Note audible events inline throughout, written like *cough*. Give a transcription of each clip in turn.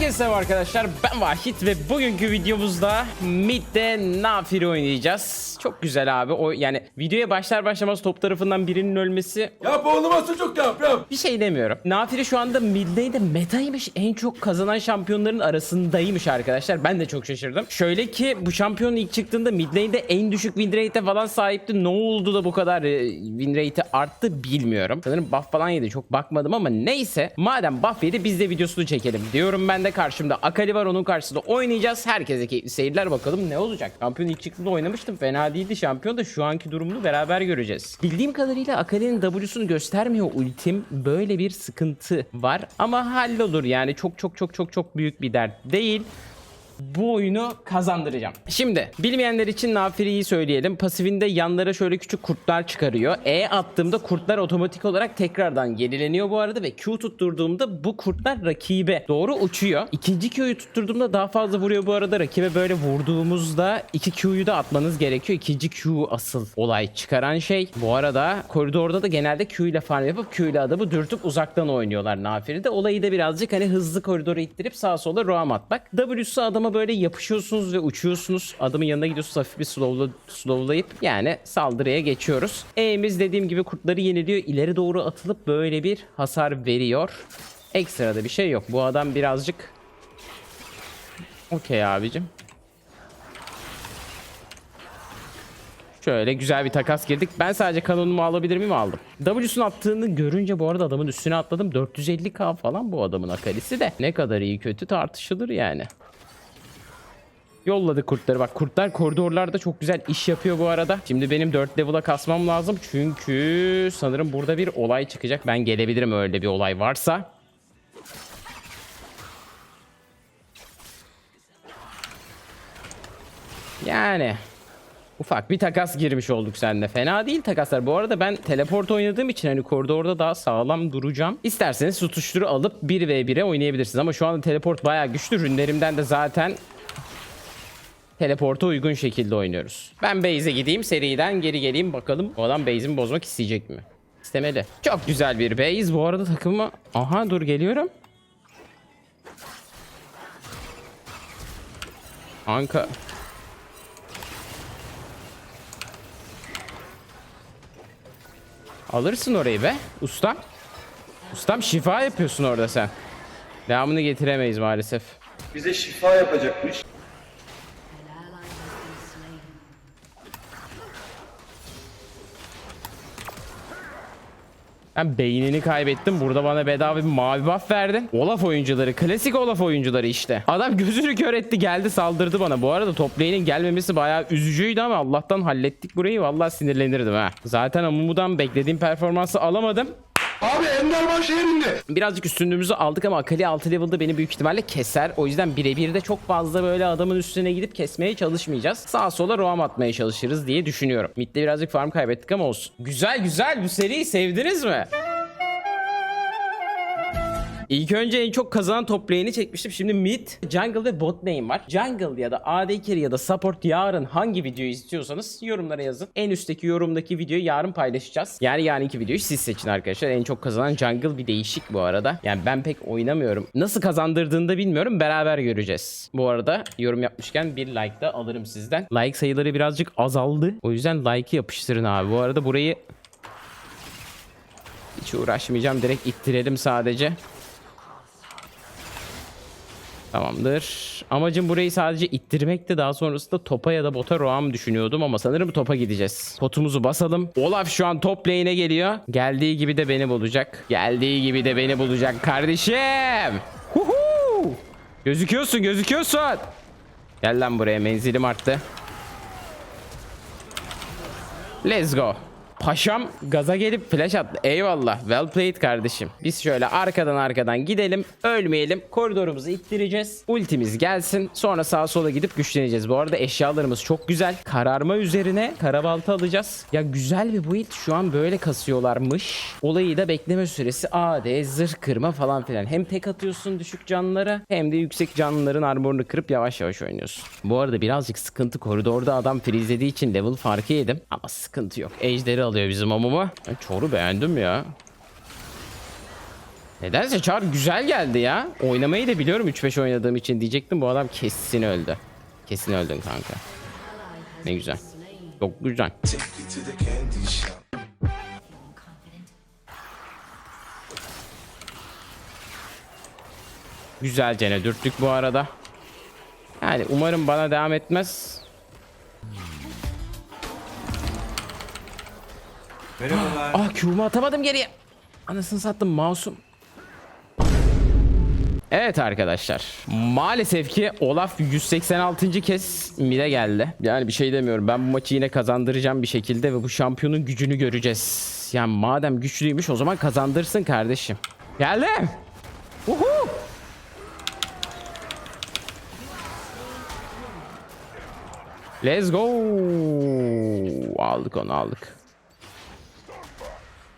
Herkese selam arkadaşlar ben Vahit ve bugünkü videomuzda Mid'de Nafiri oynayacağız. Çok güzel abi. O yani videoya başlar başlamaz top tarafından birinin ölmesi Yap oğlum asıl çok yap yap. bir şey demiyorum. Nafiri şu anda Mid'de metaymış. En çok kazanan şampiyonların arasındaymış arkadaşlar. Ben de çok şaşırdım. Şöyle ki bu şampiyon ilk çıktığında midlane'de en düşük win rate'e falan sahipti. Ne oldu da bu kadar e, win rate'i arttı bilmiyorum. Sanırım buff falan yedi. Çok bakmadım ama neyse. Madem buff yedi biz de videosunu çekelim diyorum. Ben de karşımda Akali var. Onun karşısında oynayacağız. Herkese keyifli seyirler bakalım ne olacak. Şampiyon ilk çıktığında oynamıştım. Fena değildi. Şampiyon da şu anki durumunu beraber göreceğiz. Bildiğim kadarıyla Akali'nin W'sunu göstermiyor ultim. Böyle bir sıkıntı var. Ama hallolur yani. Çok çok çok çok çok büyük bir dert değil bu oyunu kazandıracağım. Şimdi bilmeyenler için Nafiri'yi söyleyelim. Pasifinde yanlara şöyle küçük kurtlar çıkarıyor. E attığımda kurtlar otomatik olarak tekrardan yenileniyor bu arada ve Q tutturduğumda bu kurtlar rakibe doğru uçuyor. İkinci Q'yu tutturduğumda daha fazla vuruyor bu arada. Rakibe böyle vurduğumuzda iki Q'yu da atmanız gerekiyor. İkinci Q asıl olay çıkaran şey. Bu arada koridorda da genelde Q ile farm yapıp Q ile adamı dürtüp uzaktan oynuyorlar Nafiri'de. Olayı da birazcık hani hızlı koridoru ittirip sağa sola roam atmak. W'su adama böyle yapışıyorsunuz ve uçuyorsunuz. Adamın yanına gidiyorsunuz hafif bir slowla, slowlayıp yani saldırıya geçiyoruz. E'miz dediğim gibi kurtları yeniliyor. İleri doğru atılıp böyle bir hasar veriyor. Ekstra da bir şey yok. Bu adam birazcık Okey abicim. Şöyle güzel bir takas girdik. Ben sadece kanonumu alabilir miyim? Aldım. W'sun attığını görünce bu arada adamın üstüne atladım. 450k falan bu adamın akalisi de. Ne kadar iyi kötü tartışılır yani. Yolladık kurtları. Bak kurtlar koridorlarda çok güzel iş yapıyor bu arada. Şimdi benim 4 level'a kasmam lazım. Çünkü sanırım burada bir olay çıkacak. Ben gelebilirim öyle bir olay varsa. Yani ufak bir takas girmiş olduk seninle. Fena değil takaslar. Bu arada ben teleport oynadığım için hani koridorda daha sağlam duracağım. İsterseniz tutuşturu alıp 1v1'e oynayabilirsiniz. Ama şu anda teleport bayağı güçlü. Rünlerimden de zaten teleporta uygun şekilde oynuyoruz. Ben base'e gideyim seriden geri geleyim bakalım. O adam base'imi bozmak isteyecek mi? İstemeli. Çok güzel bir base. Bu arada takımı... Aha dur geliyorum. Anka... Alırsın orayı be ustam. Ustam şifa yapıyorsun orada sen. Devamını getiremeyiz maalesef. Bize şifa yapacakmış. Ben beynini kaybettim. Burada bana bedava bir mavi buff verdin. Olaf oyuncuları. Klasik Olaf oyuncuları işte. Adam *laughs* gözünü kör etti geldi saldırdı bana. Bu arada top lane'in gelmemesi bayağı üzücüydü ama Allah'tan hallettik burayı. Vallahi sinirlenirdim ha. Zaten Amumu'dan beklediğim performansı alamadım. Abi Ender baş yerinde. Birazcık üstünlüğümüzü aldık ama Akali 6 level'da beni büyük ihtimalle keser. O yüzden birebir de çok fazla böyle adamın üstüne gidip kesmeye çalışmayacağız. Sağa sola roam atmaya çalışırız diye düşünüyorum. Mid'de birazcık farm kaybettik ama olsun. Güzel güzel bu seriyi sevdiniz mi? İlk önce en çok kazanan top lane'i çekmiştim. Şimdi mid, jungle ve bot lane var. Jungle ya da AD carry ya da support yarın hangi videoyu istiyorsanız yorumlara yazın. En üstteki yorumdaki videoyu yarın paylaşacağız. Yani yarınki videoyu siz seçin arkadaşlar. En çok kazanan jungle bir değişik bu arada. Yani ben pek oynamıyorum. Nasıl kazandırdığını da bilmiyorum. Beraber göreceğiz. Bu arada yorum yapmışken bir like da alırım sizden. Like sayıları birazcık azaldı. O yüzden like'ı yapıştırın abi. Bu arada burayı hiç uğraşmayacağım. Direkt ittirelim sadece. Tamamdır. Amacım burayı sadece ittirmekti. Daha sonrasında topa ya da bota roam düşünüyordum ama sanırım topa gideceğiz. Potumuzu basalım. Olaf şu an top lane'e geliyor. Geldiği gibi de beni bulacak. Geldiği gibi de beni bulacak kardeşim. Huhu! Gözüküyorsun, gözüküyorsun. Gel lan buraya menzilim arttı. Let's go. Paşam gaza gelip flash attı. Eyvallah. Well played kardeşim. Biz şöyle arkadan arkadan gidelim. Ölmeyelim. Koridorumuzu ittireceğiz. Ultimiz gelsin. Sonra sağa sola gidip güçleneceğiz. Bu arada eşyalarımız çok güzel. Kararma üzerine karabalta alacağız. Ya güzel bir build. Şu an böyle kasıyorlarmış. Olayı da bekleme süresi AD, zırh kırma falan filan. Hem tek atıyorsun düşük canlılara hem de yüksek canlıların armorunu kırıp yavaş yavaş oynuyorsun. Bu arada birazcık sıkıntı koridorda adam freezlediği için level farkı yedim. Ama sıkıntı yok. Ejderi alıyor bizim amumu. Ben çoru beğendim ya. Nedense Char güzel geldi ya. Oynamayı da biliyorum 3-5 oynadığım için diyecektim. Bu adam kesin öldü. Kesin öldün kanka. Ne güzel. Çok güzel. Güzelce ne dürttük bu arada. Yani umarım bana devam etmez. Merhabalar. Ah Q'mu atamadım geriye. Anasını sattım mouse'um. Evet arkadaşlar. Maalesef ki Olaf 186. kez mid'e geldi. Yani bir şey demiyorum. Ben bu maçı yine kazandıracağım bir şekilde ve bu şampiyonun gücünü göreceğiz. Yani madem güçlüymüş o zaman kazandırsın kardeşim. Geldi. Uhu. Let's go. Aldık onu aldık.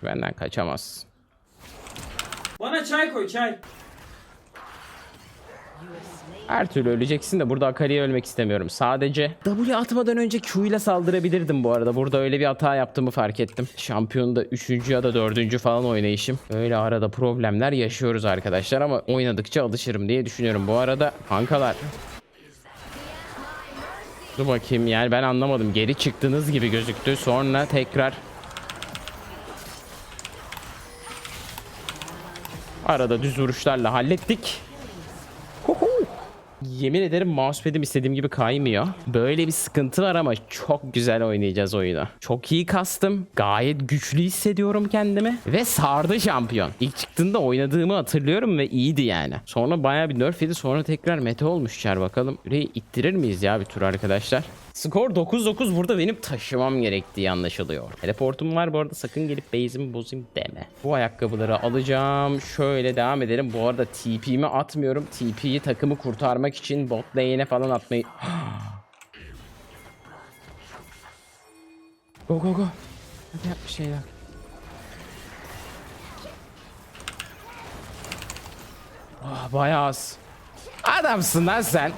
Benden kaçamaz. Bana çay koy çay. Her türlü öleceksin de burada Akali'ye ölmek istemiyorum. Sadece W atmadan önce Q ile saldırabilirdim bu arada. Burada öyle bir hata yaptığımı fark ettim. Şampiyonda 3. ya da 4. falan oynayışım. Öyle arada problemler yaşıyoruz arkadaşlar ama oynadıkça alışırım diye düşünüyorum. Bu arada kankalar Dur bakayım yani ben anlamadım. Geri çıktığınız gibi gözüktü. Sonra tekrar Arada düz vuruşlarla hallettik. Huhu. Yemin ederim mousepad'im istediğim gibi kaymıyor. Böyle bir sıkıntı var ama çok güzel oynayacağız oyunu. Çok iyi kastım. Gayet güçlü hissediyorum kendimi. Ve sardı şampiyon. İlk çıktığında oynadığımı hatırlıyorum ve iyiydi yani. Sonra bayağı bir nerf yedi. Sonra tekrar meta olmuş Char bakalım. Burayı ittirir miyiz ya bir tur arkadaşlar? Skor 9-9 burada benim taşımam gerektiği anlaşılıyor. Teleportum var bu arada sakın gelip base'imi bozayım deme. Bu ayakkabıları alacağım. Şöyle devam edelim. Bu arada TP'mi atmıyorum. TP'yi takımı kurtarmak için bot lane'e falan atmayı... *gasps* go go go. Hadi yap bir şeyler. Ah bayağı az. Adamsın lan sen.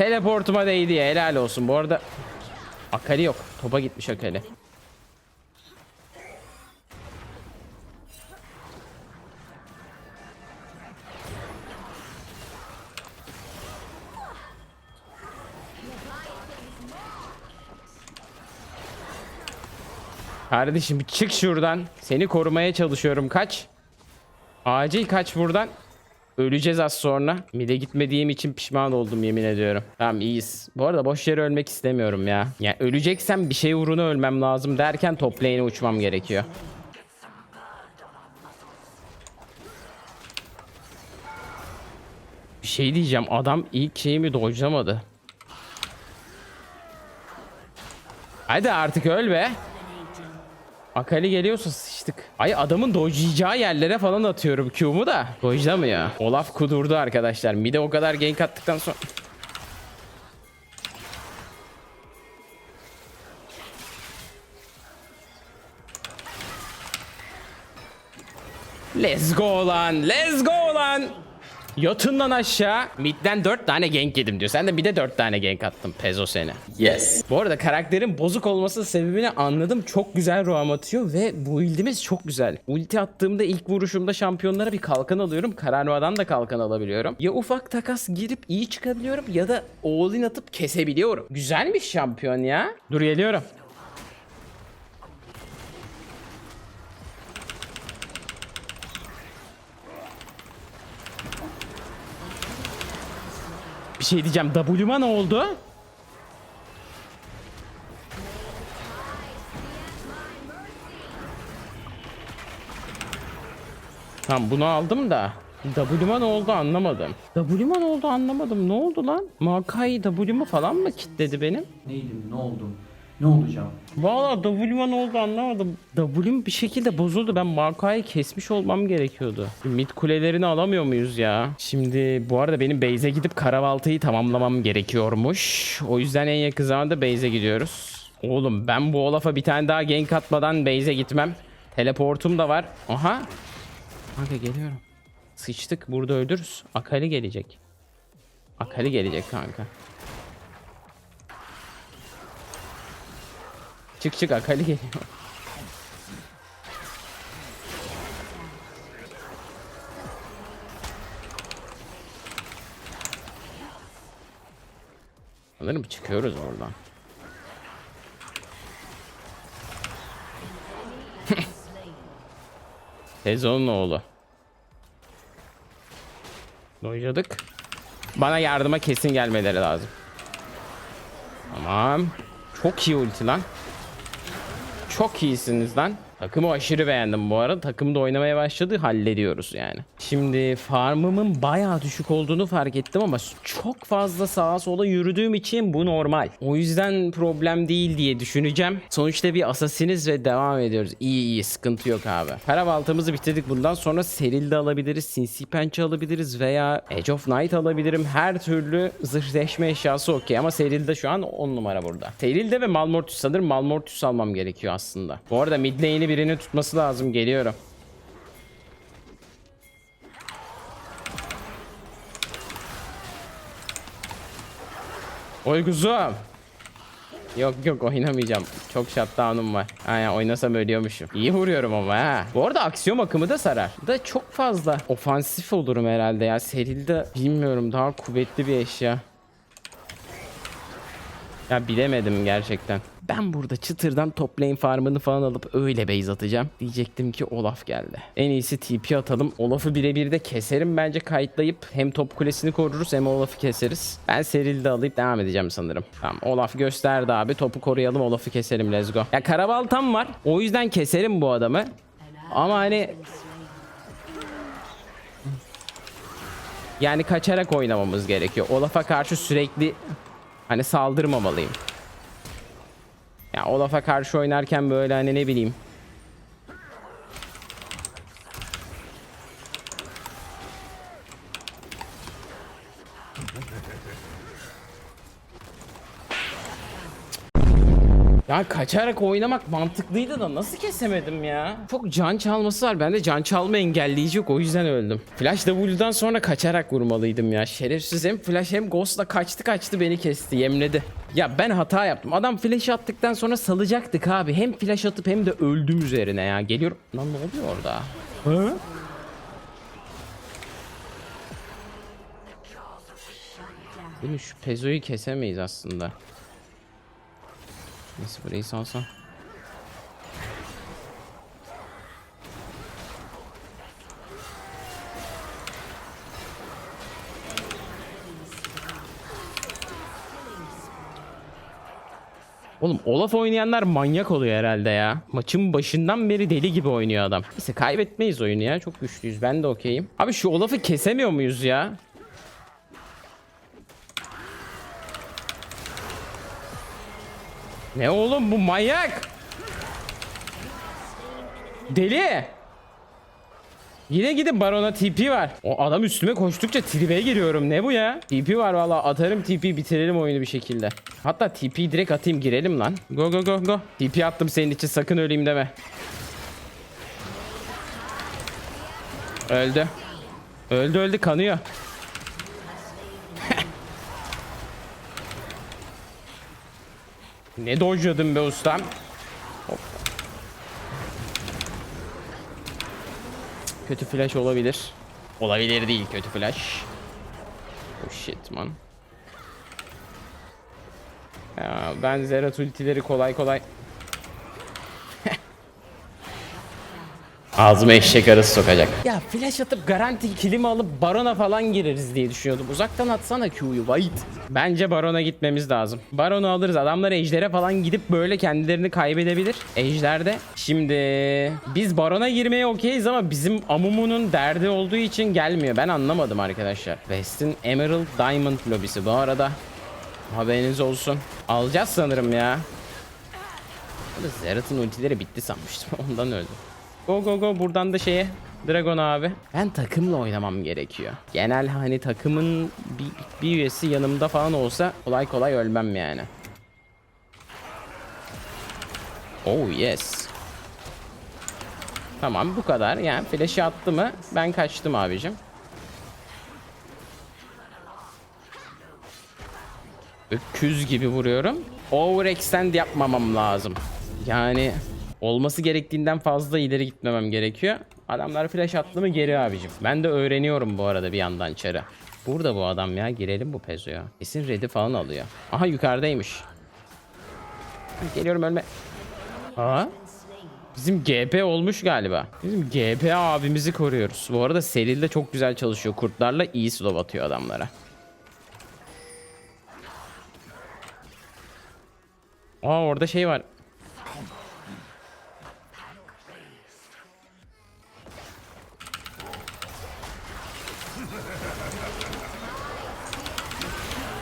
Teleportuma değdi ya helal olsun. Bu arada Akali yok. Topa gitmiş Akali. Kardeşim çık şuradan. Seni korumaya çalışıyorum. Kaç. Acil kaç buradan. Öleceğiz az sonra. Mide gitmediğim için pişman oldum yemin ediyorum. Tamam iyiyiz. Bu arada boş yere ölmek istemiyorum ya. Yani öleceksem bir şey uğruna ölmem lazım derken top lane'e uçmam gerekiyor. Bir şey diyeceğim. Adam ilk şeyimi dojlamadı. Hadi artık öl be. Akali geliyorsa sıçtık. Ay adamın dojlayacağı yerlere falan atıyorum Q'mu da. Dojlamıyor. Olaf kudurdu arkadaşlar. Mide o kadar gank attıktan sonra... Let's go lan. Let's go lan. Yatın lan aşağı. Mid'den 4 tane gank yedim diyor. Sen de bir de 4 tane gank attın. Pezo seni. Yes. Bu arada karakterin bozuk olması sebebini anladım. Çok güzel roam atıyor ve bu build'imiz çok güzel. Ulti attığımda ilk vuruşumda şampiyonlara bir kalkan alıyorum. Kararva'dan da kalkan alabiliyorum. Ya ufak takas girip iyi çıkabiliyorum ya da all in atıp kesebiliyorum. Güzelmiş şampiyon ya. Dur geliyorum. Bir şey diyeceğim. W'ma ne oldu? Tamam bunu aldım da W'ma ne oldu anlamadım. W'ma ne oldu anlamadım. Ne oldu lan? Makai W'mu falan mı kilitledi benim? Neydim ne oldum? Ne olacağım? Valla W'ma ne oldu anlamadım. W'm bir şekilde bozuldu. Ben Makai'yi kesmiş olmam gerekiyordu. Mid kulelerini alamıyor muyuz ya? Şimdi bu arada benim base'e gidip karavaltıyı tamamlamam gerekiyormuş. O yüzden en yakın zamanda base'e gidiyoruz. Oğlum ben bu Olaf'a bir tane daha gank atmadan base'e gitmem. Teleportum da var. Aha. Kanka geliyorum. Sıçtık burada öldürürüz. Akali gelecek. Akali gelecek kanka. Çık çık Akali geliyor. Sanırım çıkıyoruz oradan. *laughs* Sezonun oğlu. Doycadık. Bana yardıma kesin gelmeleri lazım. Tamam. Çok iyi ulti lan. Çok iyisiniz lan. Takımı aşırı beğendim bu arada. Takım da oynamaya başladı. Hallediyoruz yani. Şimdi farmımın bayağı düşük olduğunu fark ettim ama çok fazla sağa sola yürüdüğüm için bu normal. O yüzden problem değil diye düşüneceğim. Sonuçta bir asasiniz ve devam ediyoruz. İyi iyi sıkıntı yok abi. Para baltamızı bitirdik. Bundan sonra Seril de alabiliriz. Sinsi Pençe alabiliriz veya Edge of Night alabilirim. Her türlü zırhleşme eşyası okey ama Seril'de şu an 10 numara burada. Seril'de ve Malmortius sanırım Malmortius almam gerekiyor aslında. Bu arada mid lane'i birini tutması lazım. Geliyorum. Oy kuzum. Yok yok oynamayacağım. Çok shutdown'um var. Aynen oynasam ölüyormuşum. İyi vuruyorum ama ha. Bu arada aksiyon akımı da sarar. Da çok fazla ofansif olurum herhalde ya. Serilde bilmiyorum daha kuvvetli bir eşya. Ya bilemedim gerçekten. Ben burada çıtırdan top lane farmını falan alıp öyle base atacağım. Diyecektim ki Olaf geldi. En iyisi TP atalım. Olaf'ı birebir de keserim bence kayıtlayıp hem top kulesini koruruz hem Olaf'ı keseriz. Ben Seril'de alıp devam edeceğim sanırım. Tamam Olaf gösterdi abi. Topu koruyalım Olaf'ı keselim let's go. Ya karabaltam var. O yüzden keserim bu adamı. Ama hani yani kaçarak oynamamız gerekiyor. Olaf'a karşı sürekli hani saldırmamalıyım. Ya Olaf'a karşı oynarken böyle hani ne bileyim. Ya kaçarak oynamak mantıklıydı da nasıl kesemedim ya? Çok can çalması var. Bende can çalma engelleyici yok. O yüzden öldüm. Flash W'dan sonra kaçarak vurmalıydım ya. Şerefsiz hem Flash hem Ghost'la kaçtı kaçtı beni kesti. Yemledi. Ya ben hata yaptım. Adam flash attıktan sonra salacaktık abi. Hem flash atıp hem de öldüm üzerine ya. Geliyorum. Lan ne oluyor orada? Hı? Değil mi? Şu Pezo'yu kesemeyiz aslında. Neyse burayı salsam. Oğlum Olaf oynayanlar manyak oluyor herhalde ya. Maçın başından beri deli gibi oynuyor adam. Neyse kaybetmeyiz oyunu ya. Çok güçlüyüz. Ben de okeyim. Abi şu Olaf'ı kesemiyor muyuz ya? Ne oğlum bu manyak? Deli. Yine gidin barona TP var. O adam üstüme koştukça tribe giriyorum. Ne bu ya? TP var valla atarım TP bitirelim oyunu bir şekilde. Hatta TP direkt atayım girelim lan. Go go go go. TP attım senin için sakın öleyim deme. Öldü. Öldü öldü kanıyor. Ne dojladın be ustam? Hop. Kötü flash olabilir. Olabilir değil kötü flash. Oh shit man. Ya ben Zerat ultileri kolay kolay Ağzıma eşek arası sokacak. Ya flash atıp garanti kilimi alıp barona falan gireriz diye düşünüyordum. Uzaktan atsana Q'yu Vahit. Bence barona gitmemiz lazım. Baronu alırız. Adamlar ejdere falan gidip böyle kendilerini kaybedebilir. Ejderde. Şimdi biz barona girmeye okeyiz ama bizim Amumu'nun derdi olduğu için gelmiyor. Ben anlamadım arkadaşlar. West'in Emerald Diamond lobisi bu arada. Haberiniz olsun. Alacağız sanırım ya. Zerat'ın ultileri bitti sanmıştım. *laughs* Ondan öldüm. Go go go buradan da şeye Dragon abi. Ben takımla oynamam gerekiyor. Genel hani takımın bir, bir üyesi yanımda falan olsa kolay kolay ölmem yani. Oh yes. Tamam bu kadar. Yani flash'ı attı mı ben kaçtım abicim. Öküz gibi vuruyorum. Overextend yapmamam lazım. Yani olması gerektiğinden fazla ileri gitmemem gerekiyor. Adamlar flash attı mı geri abicim. Ben de öğreniyorum bu arada bir yandan çarı. Burada bu adam ya. Girelim bu pezoya. Kesin red'i falan alıyor. Aha yukarıdaymış. Geliyorum ölme. Ha? Bizim GP olmuş galiba. Bizim GP abimizi koruyoruz. Bu arada Seril de çok güzel çalışıyor. Kurtlarla iyi slow atıyor adamlara. Aa orada şey var.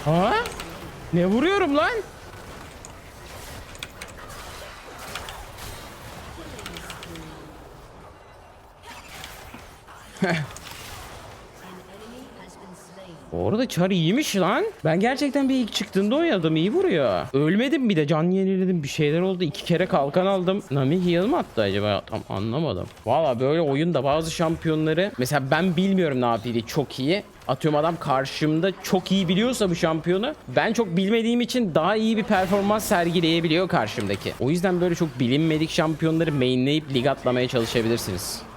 Ha? Ne vuruyorum lan? Bu arada Char iyiymiş lan. Ben gerçekten bir ilk çıktığında oynadım. iyi vuruyor. Ölmedim bir de can yeniledim. Bir şeyler oldu. iki kere kalkan aldım. Nami heal mı attı acaba? Tam anlamadım. Valla böyle oyunda bazı şampiyonları mesela ben bilmiyorum Nafi'yi çok iyi. Atıyorum adam karşımda çok iyi biliyorsa bu şampiyonu ben çok bilmediğim için daha iyi bir performans sergileyebiliyor karşımdaki. O yüzden böyle çok bilinmedik şampiyonları mainleyip lig atlamaya çalışabilirsiniz.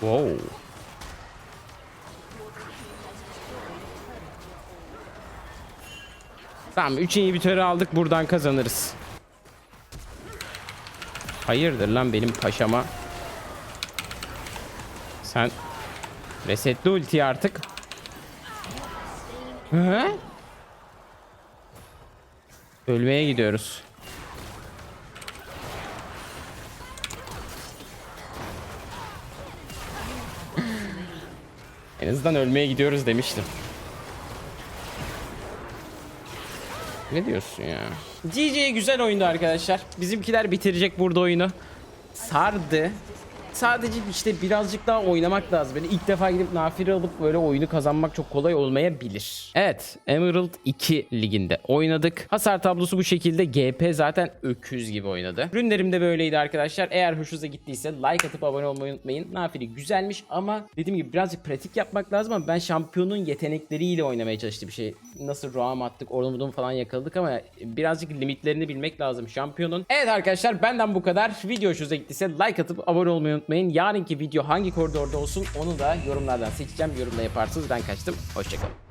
Wow. Tamam 3 inhibitörü aldık buradan kazanırız. Hayırdır lan benim paşama. Sen resetli ulti artık. Hı? Ölmeye gidiyoruz. En azından ölmeye gidiyoruz demiştim. Ne diyorsun ya? GG güzel oyundu arkadaşlar. Bizimkiler bitirecek burada oyunu. Sardı. Sadece işte birazcık daha oynamak lazım. Böyle ilk defa gidip nafile alıp böyle oyunu kazanmak çok kolay olmayabilir. Evet, Emerald 2 liginde oynadık. Hasar tablosu bu şekilde. GP zaten öküz gibi oynadı. Ürünlerim de böyleydi arkadaşlar. Eğer hoşunuza gittiyse like atıp abone olmayı unutmayın. Nafile güzelmiş ama dediğim gibi birazcık pratik yapmak lazım ama ben şampiyonun yetenekleriyle oynamaya çalıştım bir şey. Nasıl roam attık, orada falan yakaladık ama birazcık limitlerini bilmek lazım şampiyonun. Evet arkadaşlar benden bu kadar. Video hoşunuza gittiyse like atıp abone olmayı unutmayın. Yarınki video hangi koridorda olsun onu da yorumlardan seçeceğim. Yorumda yaparsınız. Ben kaçtım. Hoşçakalın.